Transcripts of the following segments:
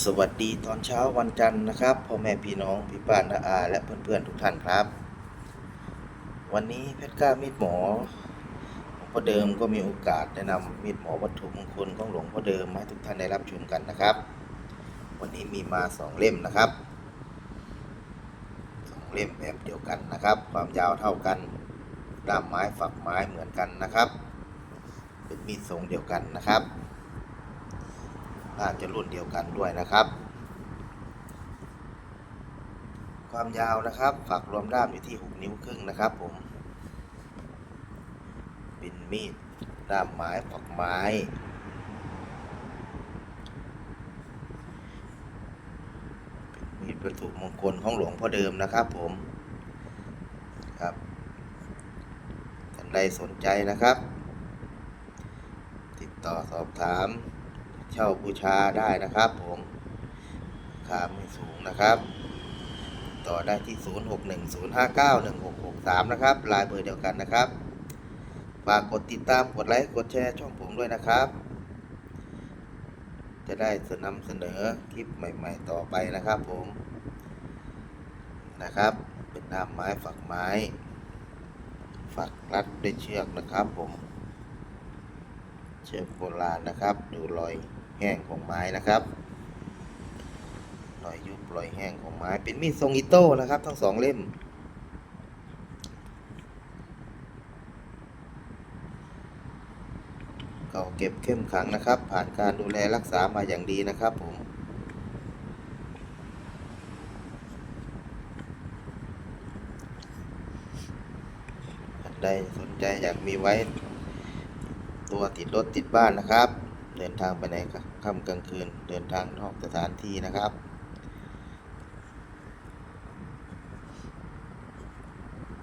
สวัสดีตอนเช้าวันจันทร์นะครับพ่อแม่พี่น้องพี่ป้าน้าอา และเพื่อนๆทุกท่านครับ วันนี้เพชรกล้ามีดหมอหลวงพ่อเดิมก็มีโอกาสแนะนำมีดหมอวัตถุมงคลของหลวงพ่อเดิมมาให้ทุกท่านได้รับชมกันนะครับ วันนี้มีมาสองเล่มนะครับสองเล่มแบบเดียวกันนะครับ ความยาวเท่ากันด้ามไม้ฝักไม้เหมือนกันนะครับ เป็นมีดทรงเดียวกันนะครับ น่าจะรุ่นเดียวกันด้วยนะครับ ความยาวนะครับฝักรวมด้ามอยู่ที่ 6 นิ้วครึ่งนะครับ ผมเป็นมีดด้ามไม้ฝักไม้เป็นมีดวัตถุมงคลของหลวงพ่อเดิมนะครับ ผมครับท่านใดสนใจนะครับ ติดต่อสอบถาม เช่าบูชาได้นะครับผมราคาไม่สูงนะครับ ต่อได้ที่ 0610591663 นะครับลายเบอร์เดียวกันนะครับ ฝากกดติดตามกดไลค์กดแชร์ช่องผมด้วยนะครับ จะได้สนำเสนอคลิปใหม่ ๆ ต่อไปนะครับผมนะครับ เป็นด้ามไม้ฝักไม้ฝักรัดด้วยเชือกนะครับผม เชือกโบราณนะครับ ดูรอย แห้งของไม้นะครับรอยยุบรอยแห้งของไม้ เป็นมีดทรงอิโต้นะครับ ทั้งสองเล่ม เก่าเก็บเข้มขังนะครับ ผ่านการดูแลรักษามาอย่างดีนะครับผมท่านใดสนใจอยากมีไว้ ตัวติดรถติดบ้านนะครับ เดินทางไปไหนค่ำกลางคืน เดินทางนอกสถานที่นะครับ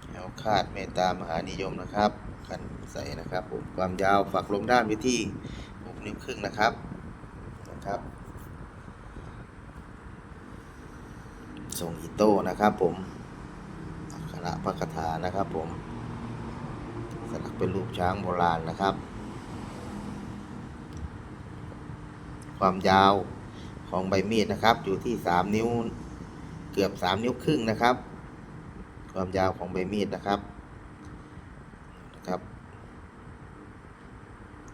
แถวคาดเมตตามหานิยมนะครับคันใส่นะครับผมความยาวฝักลมด้านไปที่6นิ้วครึ่งนะครับนะครับทรงอิโต้นะครับผมอักขระพระคาถานะครับผมสลักเป็นรูปช้างโบราณนะครับ ความยาวของใบมีดนะครับ อยู่ที่ 3 นิ้วเกือบ 3 นิ้วครึ่งนะครับ ความยาวของใบมีดนะครับนะครับ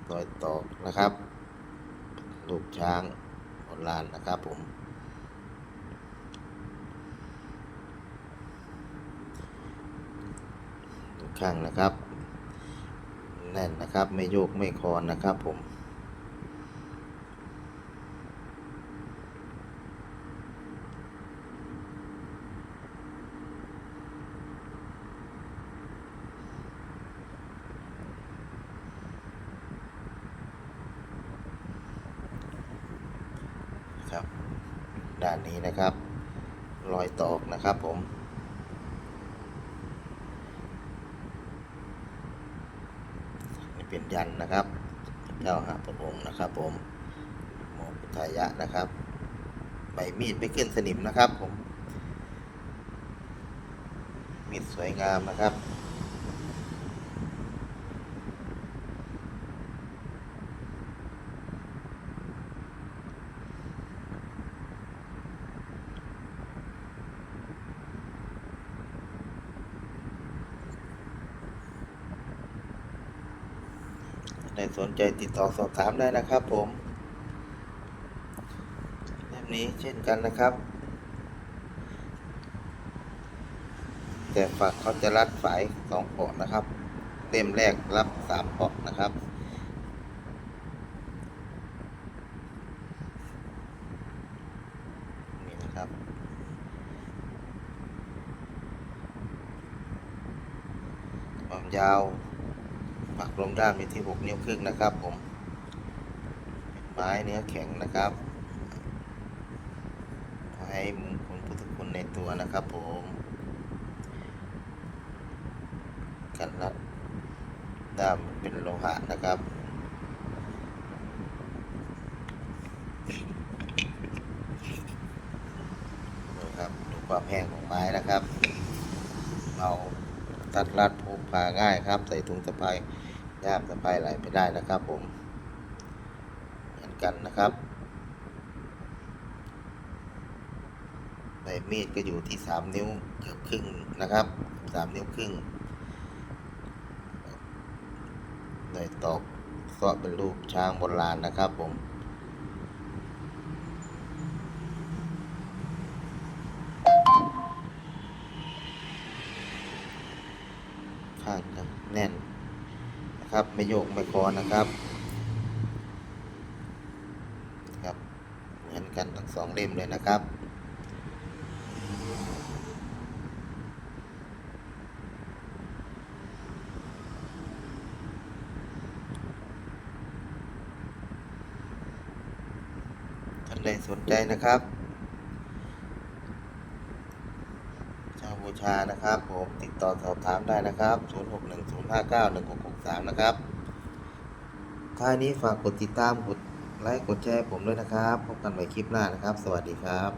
รอยตอกนะครับรูปช้างโบราณนะครับผมทุกข้างนะครับ แน่นนะครับ ไม่โยกไม่คลอนนะครับผม ครับ ด้านนี้นะครับ รอยตอกนะครับผม นี่เป็นยันนะครับเจ้าหาพระองค์นะครับ ผมหมอพุทายะนะครับ ใบมีดไม่ขึ้นสนิมนะครับผม มีดสวยงามนะครับ ใครสนใจติดต่อสอบถามได้นะครับผมเล่มนี้เช่นกันนะครับ แต่ฝักเขาจะรัดฝายสองปาะนะครับเล่มแรกรับสามปาะนะครับนี่นะครับความยาว ปักลงด้ามอยู่ที่ 6 นิ้วครึ่งนะครับผมไม้เนื้อแข็งนะครับ ให้มุงคลพุทธคุณในตัวนะครับผม กันรัดด้ามเป็นโลหะนะครับดูครับดูความแห้งของไม้นะครับ เรา ตัดรัดพกพาง่ายครับ ใส่ถุงสะพายย่ามสะพายไหลไปได้นะครับผม เหมือนกันนะครับใบมีดก็อยู่ที่สามนิ้วเกือบครึ่งนะครับสามนิ้วครึ่งได้ตอกเสาะเป็นรูปช้างโบราณนะครับผม ข้างจะแน่น นะครับ ไม่โยกไม่คอนะครับครับเหมือนกันทั้งสองเล่มเลยนะครับท่านใดสนใจนะครับ ชานะครับผมติดต่อสอบถามได้นะครับ 0610591663 นะครับท้ายนี้ฝากกดติดตามกดไลค์กดแชร์ผมด้วยนะครับ พบกันใหม่คลิปหน้านะครับ สวัสดีครับ